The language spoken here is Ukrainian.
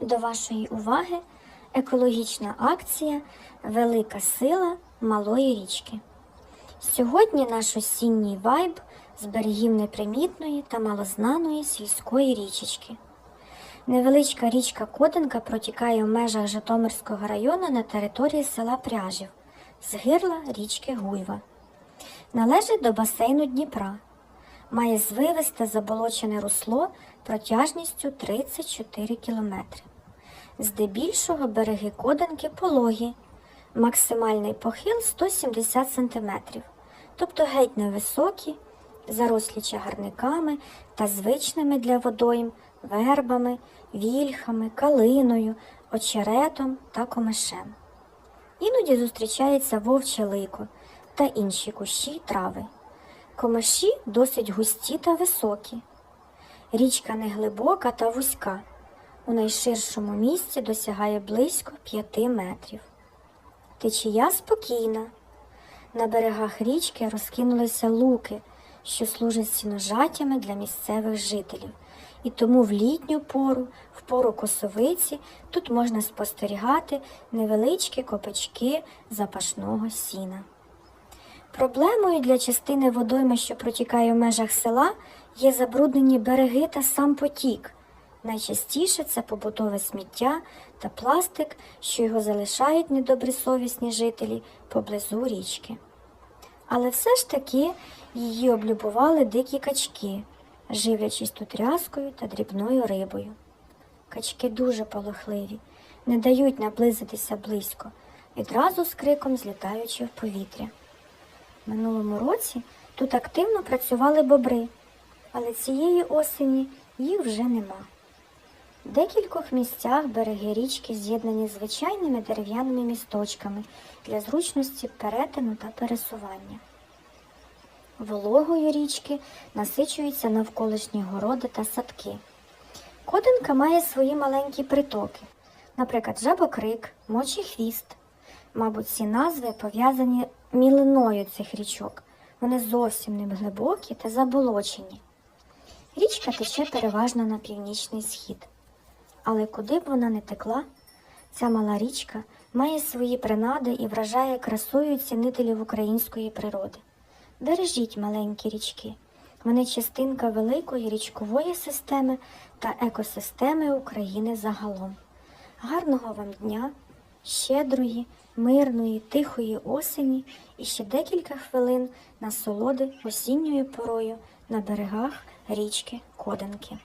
До вашої уваги екологічна акція Велика сила малої річки. Сьогодні наш осінній вайб з берегів непримітної та малознаної сільської річечки. Невеличка річка Кодинка протікає в межах Житомирського району на території села Пряжів з гирла річки Гуйва. Належить до басейну Дніпра. Має звивисте заболочене русло протяжністю 34 км. Здебільшого береги Кодинки пологі, максимальний похил 170 см, тобто геть невисокі, зарослі чагарниками та звичними для водойм вербами, вільхами, калиною, очеретом та комишем. Іноді зустрічається вовче лико та інші кущі й трави. Комиші досить густі та високі. Річка неглибока та вузька. У найширшому місці досягає близько 5 метрів. Течія спокійна. На берегах річки розкинулися луки, що служать сіножаттями для місцевих жителів. І тому в літню пору, в пору косовиці, тут можна спостерігати невеличкі копачки запашного сіна. Проблемою для частини водойми, що протікає в межах села, є забруднені береги та сам потік. Найчастіше це побутове сміття та пластик, що його залишають недобросовісні жителі поблизу річки. Але все ж таки її облюбували дикі качки, живлячись тут рязкою та дрібною рибою. Качки дуже полохливі, не дають наблизитися близько, відразу з криком злітаючи в повітря. Минулому році тут активно працювали бобри, але цієї осені їх вже нема. В декількох місцях береги річки з'єднані звичайними дерев'яними місточками для зручності перетину та пересування. Вологою річки насичуються навколишні городи та садки. Кодинка має свої маленькі притоки, наприклад, жабокрик, мочий хвіст. Мабуть, ці назви пов'язані мілиною цих річок. Вони зовсім не глибокі та заболочені. Річка тече переважно на північний схід. Але куди б вона не текла, ця мала річка має свої принади і вражає красою цінителів української природи. Бережіть маленькі річки. Вони частинка великої річкової системи та екосистеми України загалом. Гарного вам дня, щедрої, мирної, тихої осені і ще декілька хвилин насолоди осінньою порою на берегах річки Кодинки.